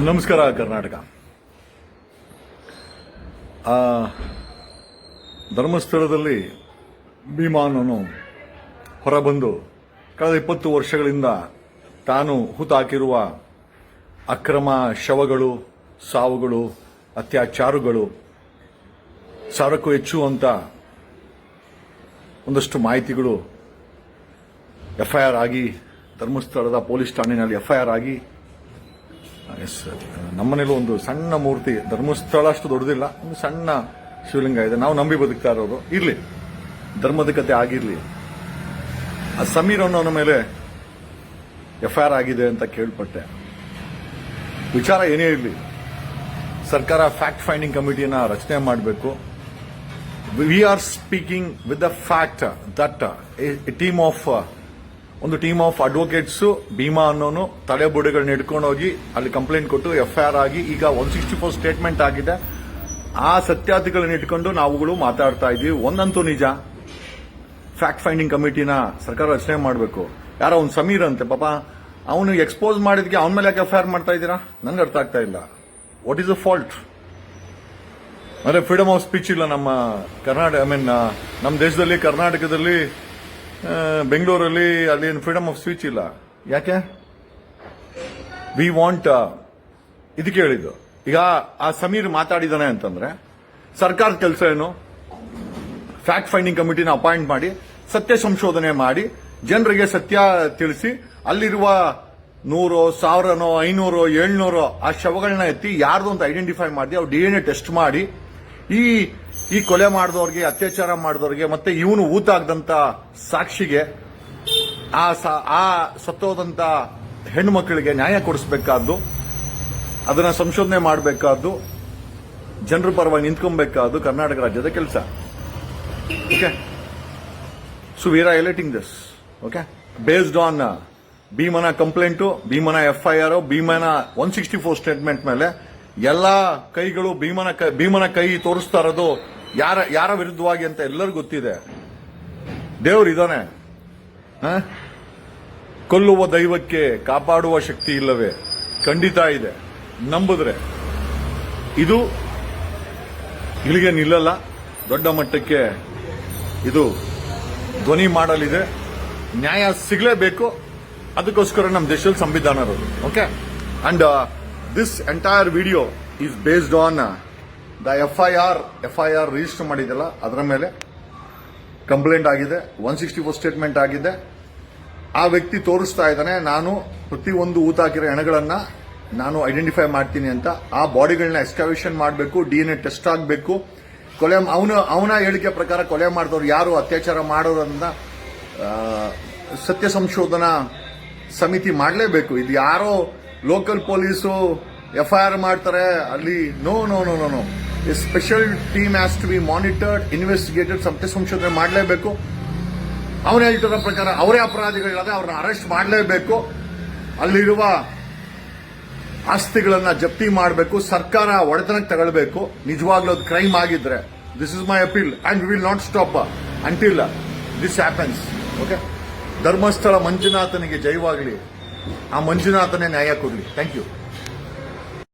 ನಮಸ್ಕಾರ, ಕರ್ನಾಟಕ. ಧರ್ಮಸ್ಥಳದಲ್ಲಿ ಭೀಮಾನನು ಹೊರಬಂದು ಕಳೆದ ಇಪ್ಪತ್ತು ವರ್ಷಗಳಿಂದ ತಾನು ಹುತಾಕಿರುವ ಅಕ್ರಮ ಶವಗಳು, ಸಾವುಗಳು, ಅತ್ಯಾಚಾರಗಳು ಸಾವಿರಕ್ಕೂ ಹೆಚ್ಚು ಅಂತ ಒಂದಷ್ಟು ಮಾಹಿತಿಗಳು ಎಫ್ಐಆರ್ ಆಗಿ ಧರ್ಮಸ್ಥಳದ ಪೊಲೀಸ್ ಠಾಣೆಯಲ್ಲಿ ಎಫ್ಐಆರ್ ಆಗಿ ಎಸ್ ನಮ್ಮನೇಲೂ ಒಂದು ಸಣ್ಣ ಮೂರ್ತಿ, ಧರ್ಮಸ್ಥಳ ಅಷ್ಟು ದೊಡ್ಡದಿಲ್ಲ. ಒಂದು ಸಣ್ಣ ಶಿವಲಿಂಗ ಇದೆ. ನಾವು ನಂಬಿ ಬದುಕ್ತಾ ಇರೋರು ಇರ್ಲಿ. ಧರ್ಮದ ಕತೆ ಆಗಿರಲಿ. ಆ ಸಮೀರ್ ಅನ್ನೋನ ಮೇಲೆ ಎಫ್ಐಆರ್ ಆಗಿದೆ ಅಂತ ಕೇಳ್ಪಟ್ಟೆ. ವಿಚಾರ ಏನೇ ಇರಲಿ, ಸರ್ಕಾರ ಫ್ಯಾಕ್ಟ್ ಫೈಂಡಿಂಗ್ ಕಮಿಟಿಯನ್ನ ರಚನೆ ಮಾಡಬೇಕು. We are speaking with the fact that team of ಒಂದು ಟೀಮ್ ಆಫ್ ಅಡ್ವೊಕೇಟ್ಸ್ ಭೀಮಾ ಅನ್ನೋನು ತಲೆಬುಡೆಗಳನ್ನ ಹಿಡ್ಕೊಂಡು ಹೋಗಿ ಅಲ್ಲಿ ಕಂಪ್ಲೇಂಟ್ ಕೊಟ್ಟು ಎಫ್ಐಆರ್ ಆಗಿ ಈಗ ಒನ್ ಸಿಕ್ಸ್ಟಿ ಫೋರ್ ಸ್ಟೇಟ್ಮೆಂಟ್ ಆಗಿದೆ. ಆ ಸತ್ಯಾರ್ಥಿಗಳನ್ನ ಇಟ್ಕೊಂಡು ನಾವುಗಳು ಮಾತಾಡ್ತಾ ಇದೀವಿ ಒಂದಂತೂ ನಿಜ. ಫ್ಯಾಕ್ಟ್ ಫೈಂಡಿಂಗ್ ಕಮಿಟಿನ ಸರ್ಕಾರ ರಚನೆ ಮಾಡಬೇಕು. ಯಾರೋ ಒಂದು ಸಮೀರ್ ಅಂತೆ, ಪಾಪ. ಅವನು ಎಕ್ಸ್ಪೋಸ್ ಮಾಡಿದ್ಗೆ ಅವನ ಮೇಲೆ ಯಾಕೆ ಎಫ್ಐಆರ್ ಮಾಡ್ತಾ ಇದ್ದೀರಾ? ನನಗೆ ಅರ್ಥ ಆಗ್ತಾ ಇಲ್ಲ. ವಾಟ್ ಈಸ್ ಅ ಫಾಲ್ಟ್ ಅಂದ್ರೆ ಫ್ರೀಡಮ್ ಆಫ್ ಸ್ಪೀಚ್ ಇಲ್ಲ ನಮ್ಮ ಕರ್ನಾಟಕ ಐ ಮೀನ್ ನಮ್ಮ ದೇಶದಲ್ಲಿ, ಕರ್ನಾಟಕದಲ್ಲಿ ಬೆಂಗಳೂರಲ್ಲಿ ಅಲ್ಲಿ ಫ್ರೀಡಮ್ ಆಫ್ ಸ್ಪೀಚ್ ಇಲ್ಲ. ಯಾಕೆ? ವಿ ವಾಂಟ್ ಇದಕ್ಕೆ ಹೇಳಿದ್ದು. ಈಗ ಆ ಸಮೀರ್ ಮಾತಾಡಿದಾನೆ ಅಂತಂದ್ರೆ, ಸರ್ಕಾರದ ಕೆಲಸ ಏನು? ಫ್ಯಾಕ್ಟ್ ಫೈಂಡಿಂಗ್ ಕಮಿಟಿನ ಅಪಾಯಿಂಟ್ ಮಾಡಿ, ಸತ್ಯ ಸಂಶೋಧನೆ ಮಾಡಿ, ಜನರಿಗೆ ಸತ್ಯ ತಿಳಿಸಿ, ಅಲ್ಲಿರುವ ನೂರು, ಸಾವಿರನೋ, ಐನೂರು, ಏಳ್ನೂರು ಆ ಶವಗಳನ್ನ ಎತ್ತಿ ಯಾರ್ದು ಅಂತ ಐಡೆಂಟಿಫೈ ಮಾಡಿ, ಅವ್ರು ಡಿ ಎನ್ ಟೆಸ್ಟ್ ಮಾಡಿ, ಈ ಈ ಕೊಲೆ ಮಾಡಿದವ್ರಿಗೆ, ಅತ್ಯಾಚಾರ ಮಾಡಿದವ್ರಿಗೆ, ಮತ್ತೆ ಇವನು ಊತಾಗದಂತ ಸಾಕ್ಷಿಗೆ, ಆ ಆ ಸತ್ತೋದಂತ ಹೆಣ್ಣು ಮಕ್ಕಳಿಗೆ ನ್ಯಾಯ ಕೊಡಿಸಬೇಕಾದ್ದು, ಅದನ್ನ ಸಂಶೋಧನೆ ಮಾಡಬೇಕಾದ್ದು, ಜನರ ಪರವಾಗಿ ನಿಂತ್ಕೊಬೇಕಾದ್ದು ಕರ್ನಾಟಕ ರಾಜ್ಯದ ಕೆಲಸ. Okay so we're are alerting this okay based on ಭೀಮನ ಕಂಪ್ಲೇಂಟು, ಭೀಮನ ಎಫ್ಐಆರ್, ಭೀಮನ ಒನ್ ಸಿಕ್ಸ್ಟಿ ಫೋರ್ ಸ್ಟೇಟ್ಮೆಂಟ್ ಮೇಲೆ ಎಲ್ಲ ಕೈಗಳು ಭೀಮನ ಭೀಮನ ಕೈ ತೋರಿಸ್ತಾ ಇರೋದು ಯಾರ ಯಾರ ವಿರುದ್ಧವಾಗಿ ಅಂತ ಎಲ್ಲರಿಗೂ ಗೊತ್ತಿದೆ. ದೇವ್ರು ಇದಾನೆ. ಹ? ಕೊಲ್ಲುವ ದೈವಕ್ಕೆ ಕಾಪಾಡುವ ಶಕ್ತಿ ಇಲ್ಲವೇ? ಖಂಡಿತ ಇದೆ. ನಂಬಿದ್ರೆ. ಇದು ಇಲ್ಲಿಗೆ ನಿಲ್ಲಲ್ಲ. ದೊಡ್ಡ ಮಟ್ಟಕ್ಕೆ ಇದು ಧ್ವನಿ ಮಾಡಲಿದೆ. ನ್ಯಾಯ ಸಿಗಲೇಬೇಕು. ಅದಕ್ಕೋಸ್ಕರ ನಮ್ಮ ದೇಶದಲ್ಲಿ ಸಂವಿಧಾನ ಇರೋದು. Okay and this entire video is based on the F I R F I R register ಮಾಡಿದೆಲ್ಲ ಅದರ ಮೇಲೆ ಕಂಪ್ಲೇಂಟ್ ಆಗಿದೆ ಒನ್ ಸಿಕ್ಸ್ಟಿ ಫೋರ್ ಸ್ಟೇಟ್ಮೆಂಟ್ ಆಗಿದೆ. ಆ ವ್ಯಕ್ತಿ ತೋರಿಸ್ತಾ ಇದ್ದಾನೆ ನಾನು ಪ್ರತಿಯೊಂದು ಊತಾಕಿರೋ ಹೆಣಗಳನ್ನು ನಾನು ಐಡೆಂಟಿಫೈ ಮಾಡ್ತೀನಿ ಅಂತ. ಆ ಬಾಡಿಗಳನ್ನ ಎಸ್ಕಾವೇಷನ್ ಮಾಡಬೇಕು ಡಿ ಎನ್ ಎ ಟೆಸ್ಟ್ ಆಗಬೇಕು. ಕೊಲೆ ಅವನ ಅವನ ಹೇಳಿಕೆ ಪ್ರಕಾರ ಕೊಲೆ ಮಾಡಿದವರು ಯಾರು ಅತ್ಯಾಚಾರ ಮಾಡೋರನ್ನ ಆ, ಸತ್ಯ ಸಂಶೋಧನಾ ಸಮಿತಿ ಮಾಡಲೇಬೇಕು. ಇದು ಯಾರೋ local police F I R ಮಾಡ್ತಾರೆ ಅಲ್ಲಿ no no no no no special team has to be monitored investigated ಸತ್ಯ ಸಂಶೋಧನೆ ಮಾಡಲೇಬೇಕು. ಅವನ ಹೇಳ್ತಿರೋ ಪ್ರಕಾರ ಅವರೇ ಅಪರಾಧಿಗಳಿಲ್ಲದೆ ಅವ್ರನ್ನ ಅರೆಸ್ಟ್ ಮಾಡಲೇಬೇಕು. ಅಲ್ಲಿರುವ ಆಸ್ತಿಗಳನ್ನ ಜಪ್ತಿ ಮಾಡಬೇಕು, ಸರ್ಕಾರ ಒಡೆತನಕ್ಕೆ ತಗೊಳ್ಬೇಕು. ನಿಜವಾಗ್ಲೂ ಅದು ಕ್ರೈಮ್ ಆಗಿದ್ರೆ. This is my appeal and will not stop until this happens okay Dharmasthala ಮಂಜುನಾಥನಿಗೆ ಜಯವಾಗಲಿ. ಆ ಮಂಜುನಾಥನೇ ನ್ಯಾಯ ಕೊಡಲಿ. Thank you